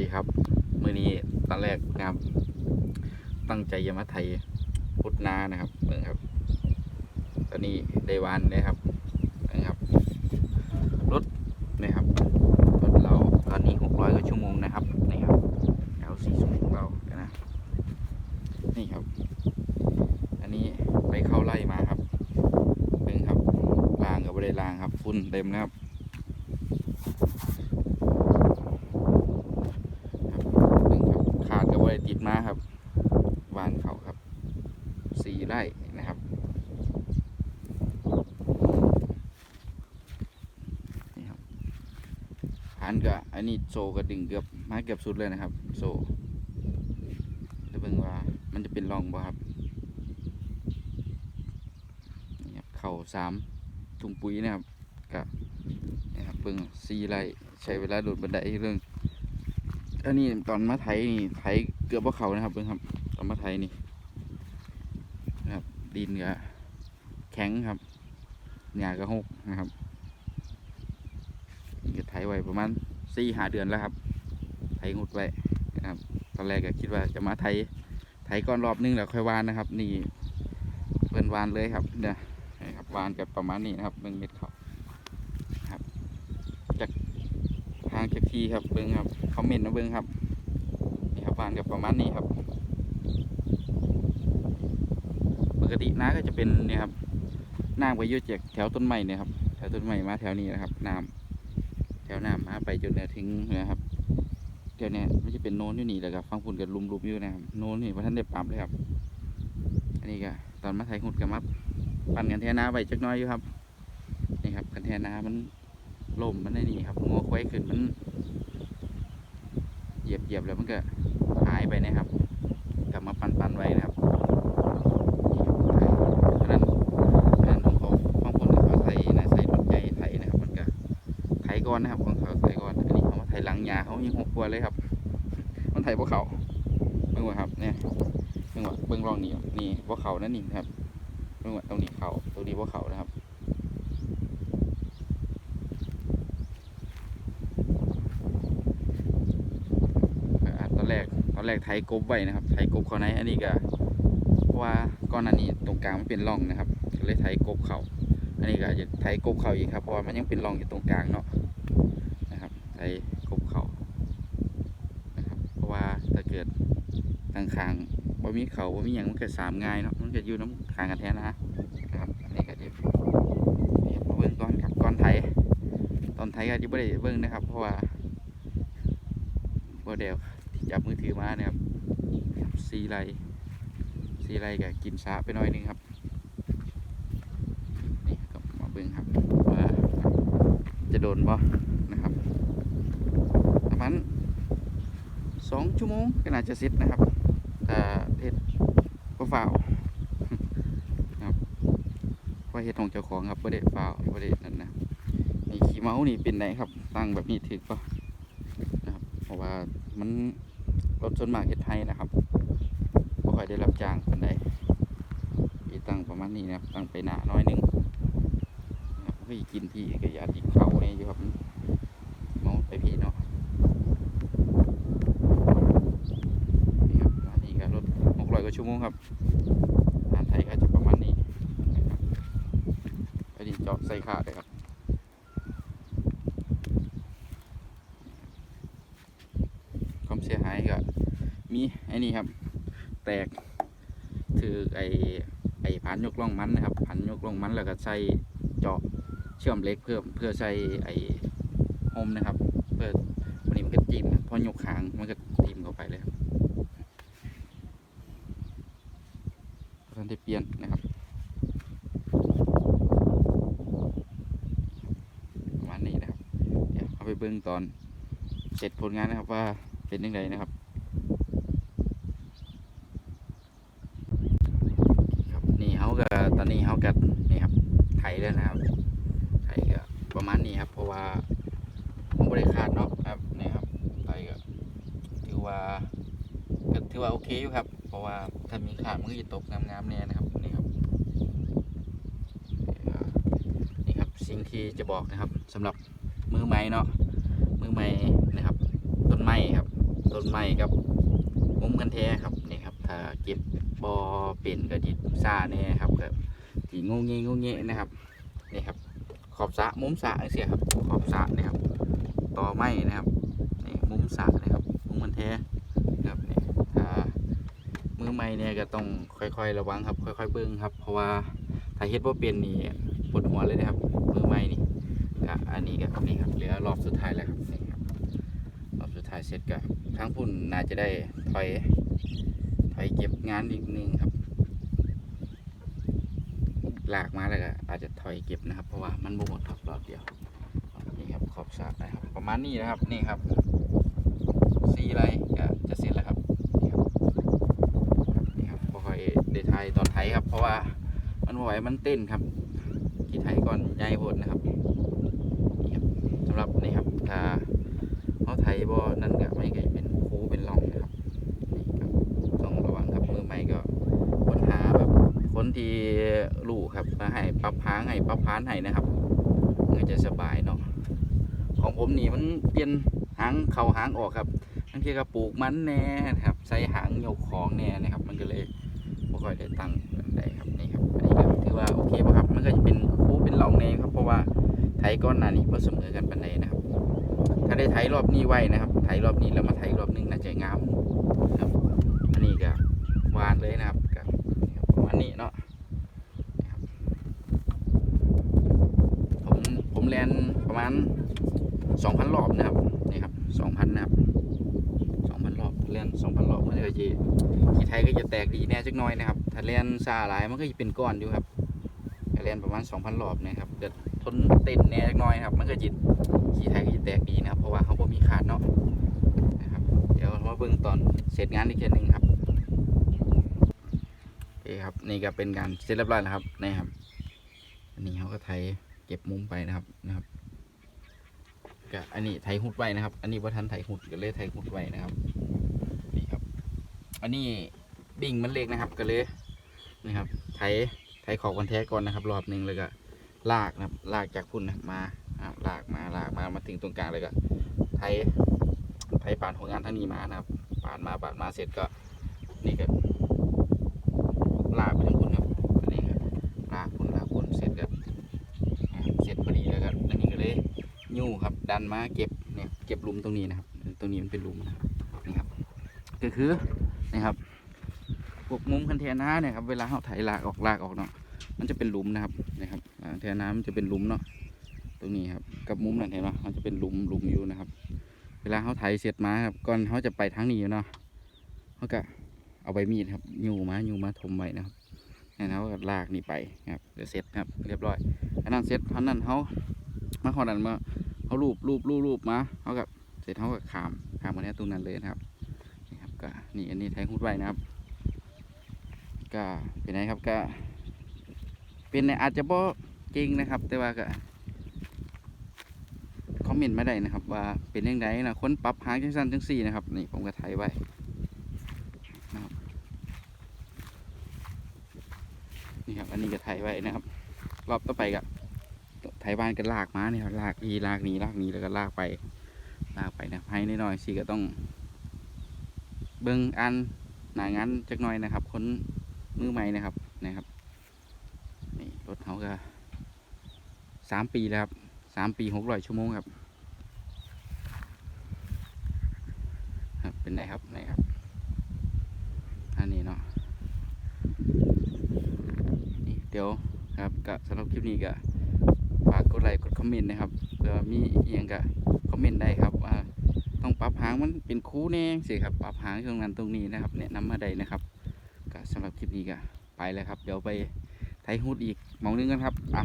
ดีครับมื้อนี้ตอนแรกนะครับ ตั้งใจจะมาไทยพุทธนานะครับเบิ่งครับ ตอนนี้ได้วานนะครับเบิ่งครับรถนะครับรถเราตอนนี้หกร้อยกว่าชั่วโมงนะครับนี่ครับแถวสี่ชั่วโมงเรานะนี่ครับ อันนี้ไปเข้าไล่มาครับเบิ่งครับลางกับไม่ได้ลางครับฝุ่นเต็มนะครับ หนึ่งครับขาดกับไว้ติดมาครับ วานเขาครับสี่ไร่นะครับนี่ครับหันกับอันนี้โซก็ดึงเกือบมาเกือบสุดเลยนะครับ โซจะเบิ่งว่ามันจะเป็นรองบ่ครับนี่ครับเข่าสามถุงปุ๋ยนะครับกับนี่ครับเบิ่งสี่ไร่ใช้เวลาโดดบันไดเรื่องอันนี้ตอนมาไทยนี่ไทยเกือบว่าเขานะครับเพื่อนครับ ตอนมาไทยนี่นะครับ ดินก็แข็งครับหญ้าก็หกนะครับก็ไทยไว้ประมาณสี่หาเดือนแล้วครับไทยงุดไว้นะครับ ตอนแรกก็คิดว่าจะมาไทยไทยก่อนรอบนึงแล้วค่อยวานนะครับ นี่เปิ่นวานเลยครับเนี่ยนี่ครับวานกับประมาณนี้นะครับหนึ่งเม็ดเขาครับจากทางจากทีครับเบิ้งครับคอมเมนต์นะเบิ้งครับนี่ครับวานกับประมาณนี้ครับ ป กติน้าก็จะเป็นเนี่ยครับน้ำไปเยอะจากแถวต้นไม้เนี่ยครับแถวต้นไม้มาแถวนี้นะครับน้ำแถวน้ำมาไปจนเนี่ยถึงนะครับเดี๋ยวเนี้ยไมันจะเป็นโน้นอยู่นี่แหละครับฟังฝุ่นกับลุมๆอยู่นะครับโน้นนี่พระท่านได้ปรับเลยครับอันนี้ก็ตอนมาไทยหุดกับมัดปั่นกันแทน้าไปจักน้อยอยู่ครับนี่ครับกันแทน้ามันล่มมันได้นี่ครับงอควายขึ้นมันเหยียบเหยียบแล้วมันก็หายไปนะครับ ยาเขายังหกว่าเลยครับ มันไถพวกเขาเบิ่งว่าครับเนี่ยเบิ่งว่าเบิ่งรองนี่นี่พวกเขานั่นนี่ครับเบิ่งว่าตรงนี้เขาตรงนี้พวกเขานะครับตอนแรกตอนแรกไทยกบไว้นะครับไทยกบเขาในอันนี้ก็เพราะว่าก้อนอันนี้ตรงกลางมันเป็นร่องนะครับก็เลยไทยกบเขาอันนี้ก็จะไทยกบเขาอีกครับเพราะว่ามันยังเป็นร่องอยู่ตรงกลางเนาะนะครับไทยกบเขานะครับเพราะว่าถ้า เกิดทางคางบ่มีเขาบ่มีหยังมันเกิดสามง่ายเนาะมันจะอยู่น้ำคางกันแท้นะนะครับอันนี้ก็จะนี่ครับมาเบิ่งก่อนครับก่อนไทยตอนไทยก็จะไม่ได้เบิ่งนะครับ เพราะว่าโมเดลที่จับมือถือมาเนี่ยครับซีไรซีไรกับกินช้าไปหน่อยนึงครับนี่ก็มาเบิ่งครับว่าจะโดนบ่นะครับประมาณ สองชั่วโมงก็น่าจะเสร็จนะครับถ้าเฮ็ดก็ฝ่าวครับว่าเฮ็ดของเจ้าของครับบ่ได้ฝ่าวบ่ได้นั่นนะนี่ขี้เมานี่เป็นไหนครับ ตั้งแบบนี้ถึกป่ะนะครับ เพราะว่ามันรถส่วนมากเฮ็ดไทยนะครับบ่ค่อยได้รับจ้างปานใดอีตั้งประมาณนี้นะครับ ตั้งไปหนาน้อยหนึงนะครับก็อีกินที่ก็อยากกินข้าวนี่อยู่ครับเมาไปพี่เนาะนี่ครับอันนี้ก็ร ถ600กว่าชั่วโมงครับอาหารไทยก็จะประมาณนี้อันนี้เจาะใส่ขาเลยครับความเสียหายก็มีไอ้นี่ครับ แตกถือไอ้ไอ้ผ่านยกล่องมันนะครับผ่านยกล่องมันแล้วก็ใส่เจาะเชื่อมเล็กเพิ่มเพื่อใส่ไอ้โฮมนะครับ เพื่อวันนี้มันก็จิ้มพอยกหางมันก็จิ้มเข้าไปเลยครับ ท่านได้เปลี่ยนนะครับประมาณนี้นะครับ เดี๋ยวเอาไปเบิ่งตอนเสร็จผลงานนะครับว่าเป็นยังไงนะครับครับนี่เขาก็ตอนนี้เขาก็นี่ครับไถแล้วนะครับไถก็ประมาณนี้ครับเพราะว่าผมไม่ได้คาดเนาะครับนี่ครับไถก็ถือว่าก็ถือว่าโอเคอยู่ครับะว่าถ้ามีขาดมันก็จะตกงามๆเนี่ยนะครับนี่ครับนี่ครับสิ่งที่จะบอกนะครับสำหรับมือใหม่เนาะมือใหม่นะครับ ต้นไม้ครับต้นไม้กับมุมกันแท้ครับนี่ครับ ถ้าเก็บบอเป็นก็จิซ่าแน่ครับแบบทีงงเงงงเงนะครับนี่ครับ ขอบสะมุมสะเสียครับ ขอบสะนี่ครับ ต่อไม้นะครับนี่มุมสะนะครับมุมกันแท้นะครับนี่ถ้ามือใหม่เนี่ยก็ต้องค่อยๆ ระวังครับ ค่อยๆเบิ้งครับ เพราะว่าถ้าเฮ็ดบ่าเป็นนี่ปวดหัวเลยนะครับมือใหม่นี่ก็อันนี้ก็นี่ครับเหลือรอบสุดท้ายแล้วครับนี่ครับรอบสุดท้ายเสร็จก็ทั้งพุ่นน่าจะได้ถอยถอยเก็บงานอีกหนึงครับลากมาแล้วก็อาจจะถอยเก็บนะครับ เพราะว่ามันบ่หมดครับรอบเดียวนี่ครับขอบสระนะครับ ประมาณนี้นะครับนี่ครับสี่ไรก็จะเสร็จแล้วครับนี่ครับบ่ค่อย ไทยตอนไทยครับ เพราะว่ามันไหวมันเต้นครับกี่ไทยก่อนใหญ่โพดนะครับสำหรับนี่ครับถ้าเขาไทยบ่นั่นก็ไม่ก็เป็นคูเป็นร่องนะครับนี่ครับต้องระวังครับมือใหม่ก็ปัญหาแบบคนที่รู้ครับมาให้ปรับพางให้ปรับพานให้นะครับมันก็จะสบายเนาะของผมนี่มันเปลี่ยนหางเข่าหางออกครับบางทีก็ปลูกมันแน่นะครับใส่หางโยกของแน่นะครับ มันก็เลย ค่อยได้ตั้งกันได้ครับนี่ครับอันนี้ก็ถือว่าโอเคป่ะครับมันก็จะเป็นคูเป็นเหล่าแน่ครับเพราะว่าไถก้อนหนานี่ก็เสมอกันปันใดนะครับ ถ้าได้ไถรอบนี้ไว้นะครับไถรอบนี้แล้วมาไถรอบหนึงน่าจะงามครับ อันนี้ก็วานเลยนะครับกับประมาณนี้เนาะผมผมเรียนประมาณสองพันรอบนะครับนี่ครับสองพันนะครับ 2,000หลอกมันก็จีขีไทยก็จะแตกดีแน่จักน้อยนะครับถ้าเลนซาหลายมันก็จะเป็นก้อนอยู่ครับแลนประมาณ 2,000หลอบนะครับเกิดทนเต็นแน่จักน้อยครับ มันก็จิตขี้ไทยก็จะแตกดีนะครับ เพราะว่าเขาบ่มีขาดเนาะนะครับเดี๋ยวมาเบิ่งตอนเสร็จงานอีกเทีนึงครับโอเคครับนี่ก็เป็นการเสร็จเรียบร้อยแล้วครับนี่ครับอันนี้เขาก็ไทยเก็บมุมไปนะครับนะครับก็อันนี้ไถหุดไว้นะครับ อันนี้ว่าทันไถหุดก็เลยไถหุดไว้นะครับ อันนี้บิ่งมันเล็กนะครับก็เลยนี่ครับไทยไทยขอบกันแท้ก่อนนะครับ รอบหนึ่งแล้วก็ลากนะครับลากจากพุ่นนะครับมาลากมาลากมามาถึงตรงกลางเลยก็ไทยไทยปาดหัวงานทั้งนี้มานะครับปาดมาปาดมาเสร็จก็นี่ก็ลากไปทั้งพุ่นครับอันนี้ก็ลากพุ่นลากพุ่นเสร็จก็เสร็จพอดีแล้วก็อันนี้ก็เลยยู่ครับ ดันมาเก็บเนี่ยเก็บลุมตรงนี้นะครับ ตรงนี้มันเป็นลุมนะครับนี่ครับก็คือ นี่ครับพวกมุมคันเทน้าเนี่ยครับเวลาเขาไถลากออกลากออกเนาะมันจะเป็นหลุมนะครับนะครับคันเทนามันจะเป็นหลุมเนาะตรงนี้ครับกับมุมนั่นเห็นไหมมันจะเป็นหลุมหลุมอยู่นะครับ เวลาเขาไถเสร็จมาครับก่อนเขาจะไปทางนี้เนาะเขาก็เอาใบมีดครับยูมายูมาถมไว้นะครับนี่นะก็ลากนี่ไปครับเดี๋ยวเสร็จครับ เรียบร้อยอันนั้นเสร็จพันนั้นเขามาขอดันมาเขารูปรูปรูปรูปมาเขากับเสร็จเขาก็ขามขามมาเนี้ยตรงนั้นเลยนะครับ ก็นี่อันนี้แทงหุดไว้นะครับก็เป็นไงครับก็ เป็นในอาจจะบ่จริงนะครับ แต่ว่าก็คอมเมนต์มาได้นะครับ ว่าเป็นยังไงนะคนปรับหางจังสั้นจังสี่นะครับ นี่ผมก็ถ่ายไว้นะครับนี่ครับ อันนี้ก็ไถไว้นะครับ รอบต่อไปก็ไถบ้านก็ลากมาเนี่ยครับลากอีลากนี้ลากนี้แล้วก็ลากไปลากไปนะให้น้อยๆสิก็ต้อง เบิ่งอันหนางานจักหน่อยนะครับคนมือใหม่นะครับนะครับนี่รถเขาก็สามปีแล้วครับสามปีหกร้อยชั่วโมงครับครับเป็นไงครับไหนครับอันนี้เนาะนี่เดี๋ยวครับก็สำหรับคลิปนี้ก็ฝากกดไลค์กดคอมเมนต์นะครับเผื่อมีอหย่างก็คอมเมนต์ได้ครับว่า ต้องปรับหางมันเป็นคู่แน่สิครับปรับหางตรงนั้นตรงนี้นะครับแนะนำมาได้นะครับก็สำหรับคลิปนี้ก็ไปแล้วครับ เดี๋ยวไปไทยฮูดอีกมองนึงกันครับอะ